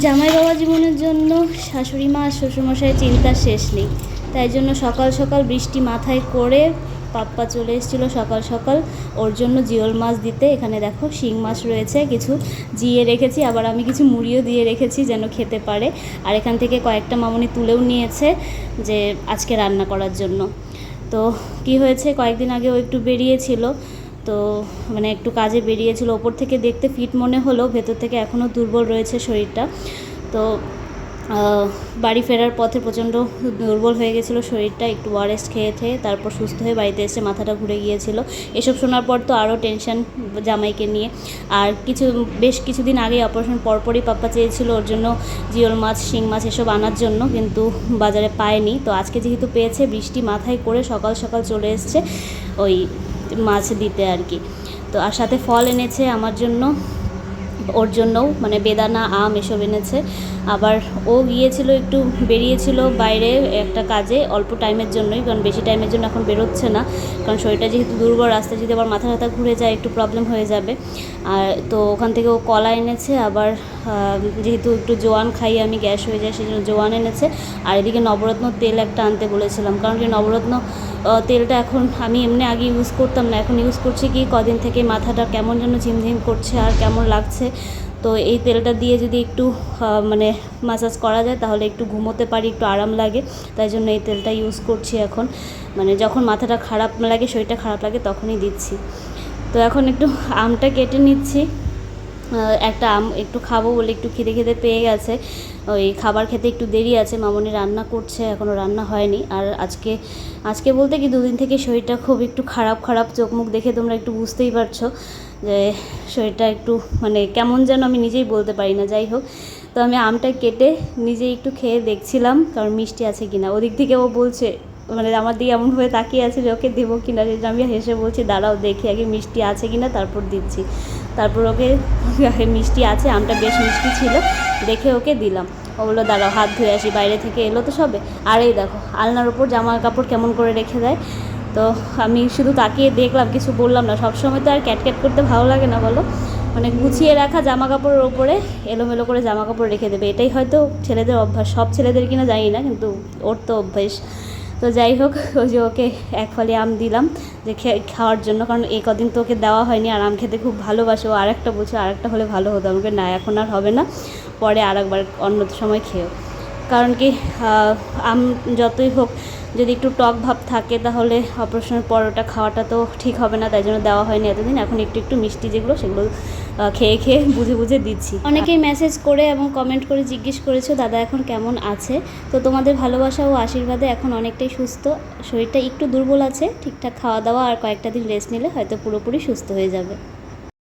জামাই বাবা জীবনের জন্য শাশুড়ি মা আর শ্বশুরমশাইয়ের চিন্তার শেষ নেই। তাই জন্য সকাল সকাল বৃষ্টি মাথায় করে পাপ্পা চলে এসেছিল সকাল সকাল। ওর জন্য জিওল মাছ দিতে। এখানে দেখো শিং মাছ রয়েছে। কিছু জিয়ে রেখেছি, আবার আমি কিছু মুড়িও দিয়ে রেখেছি যেন খেতে পারে। আর এখান থেকে কয়েকটা মামনি তুলেও নিয়েছে যে আজকে রান্না করার জন্য। তো কি হয়েছে? কয়েকদিন আগে ও একটু বেরিয়েছিল। তো মানে একটু কাজে বেরিয়েছিল। ওপর থেকে দেখতে ফিট মনে হলো, ভেতর থেকে এখনও দুর্বল রয়েছে শরীরটা। তো বাড়ি ফেরার পথে প্রচণ্ড দুর্বল হয়ে গেছিল শরীরটা, একটু ওয়ারেস্ট খেয়ে খেয়ে তারপর সুস্থ হয়ে বাড়িতে এসে মাথাটা ঘুরে গিয়েছিল। এসব শোনার পর তো আরও টেনশন জামাইকে নিয়ে। আর কিছু, বেশ কিছুদিন আগে অপারেশন পরপরই পাপ্পা চেয়েছিল ওর জন্য জিওল মাছ, শিং মাছ এসব আনার জন্য, কিন্তু বাজারে পায়নি। তো আজকে যেহেতু পেয়েছে, বৃষ্টি মাথায় করে সকাল সকাল চলে এসছে ওই মাছ দিতে আর কি। তো, আর সাথে ফল এনেছে আমার জন্য। ওর জন্যও মানে বেদানা, আম এসব এনেছে। আবার ও গিয়েছিল, একটু বেরিয়েছিল বাইরে একটা কাজে অল্প টাইমের জন্যই, কারণ বেশি টাইমের জন্য এখন বেরোচ্ছে না। কারণ শরীরটা যেহেতু দুর্বল, রাস্তায় যদি আবার মাথা ব্যথা ঘুরে যায়, একটু প্রবলেম হয়ে যাবে। আর তো, ওখান থেকে ও কলা এনেছে, আবার যেহেতু একটু জোয়ান খাই আমি গ্যাস হয়ে যায় সেই জন্য জোয়ান এনেছে। আর এদিকে নবরত্ন তেল একটা আনতে বলেছিলাম। কারণ কি নবরত্ন তেলটা এখন আমি এমনি আগে ইউজ করতাম না, এখন ইউজ করছি কি কদিন থেকে মাথাটা কেমন যেন ঝিমঝিম করছে আর কেমন লাগছে। তো এই তেলটা দিয়ে যদি একটু মানে মাসাজ করা যায়, তাহলে একটু ঘুমোতে পারি, একটু আরাম লাগে। তাই জন্য এই তেলটা ইউজ করছি এখন। মানে যখন মাথাটা খারাপ লাগে, শরীরটা খারাপ লাগে, তখনই দিচ্ছি। তো এখন একটু আমটা কেটে নিচ্ছি। একটা আম একটু খাব বলে একটু খিদে খিদে পেয়ে গেছে। ওই খাবার খেতে একটু দেরি আছে, মামনি রান্না করছে এখনও রান্না হয়নি। আর আজকে আজকে বলতে কি দুদিন থেকে শরীরটা খুব একটু খারাপ খারাপ চোখ মুখ দেখে তোমরা একটু বুঝতেই পারছ যে শরীরটা একটু মানে কেমন যেন আমি নিজেই বলতে পারি না, যাই হোক। তো আমি আমটা কেটে নিজেই একটু খেয়ে দেখছিলাম, কারণ মিষ্টি আছে কিনা। ওদিক থেকে ও বলছে মানে আমার দিকে এমনভাবে তাকিয়ে আছে যে ওকে দেবো কিনা সেটা আমি হেসে বলছি, দাঁড়াও দেখি আগে মিষ্টি আছে কিনা, তারপর দিচ্ছি। তারপর ওকে মিষ্টি আছে, আমটা বেশ মিষ্টি ছিল, দেখে ওকে দিলাম। ও বলল, দাঁড়াও, হাত ধুয়ে আসি, বাইরে থেকে এলো তো সবে। আর এই দেখো, আলনার ওপর জামা কাপড় কেমন করে রেখে দেয়। তো আমি শুধু তাকিয়ে দেখলাম, কিছু বললাম না। সবসময় তো আর ক্যাটক্যাট করতে ভালো লাগে না, বলো? মানে গুছিয়ে রাখা জামা কাপড়ের ওপরে এলোমেলো করে জামা কাপড় রেখে দেবে। এটাই হয়তো ছেলেদের অভ্যাস। সব ছেলেদের কিনা জানি না, কিন্তু ওর তো অভ্যাস। তো যাই হোক, ওই যে ওকে এক ফলে আম দিলাম যে খাওয়ার জন্য, কারণ এই কদিন তো ওকে দেওয়া হয়নি, আর আম খেতে খুব ভালোবাসে। ও আরেকটা বলছে, আরেকটা হলে ভালো হতো। আমাকে না, এখন আর হবে না, পরে আর একবার অন্য সময় খেয়েও। কারণ কি আম যতই হোক, যদি একটু টক ভাব থাকে তাহলে অপারেশনের পর ওটা খাওয়াটা তো ঠিক হবে না, তাই জন্য দেওয়া হয়নি এতদিন। এখন একটু একটু মিষ্টি যেগুলো, সেগুলো খেয়ে খেয়ে বুঝে বুঝে দিচ্ছি। অনেকেই মেসেজ করে এবং কমেন্ট করে জিজ্ঞেস করেছ, দাদা, এখন কেমন আছে? তো তোমাদের ভালোবাসা ও আশীর্বাদে এখন অনেকটাই সুস্থ। শরীরটা একটু দুর্বল আছে, ঠিকঠাক খাওয়া দাওয়া আর কয়েকটা দিন রেস্ট নিলে হয়তো পুরোপুরি সুস্থ হয়ে যাবে।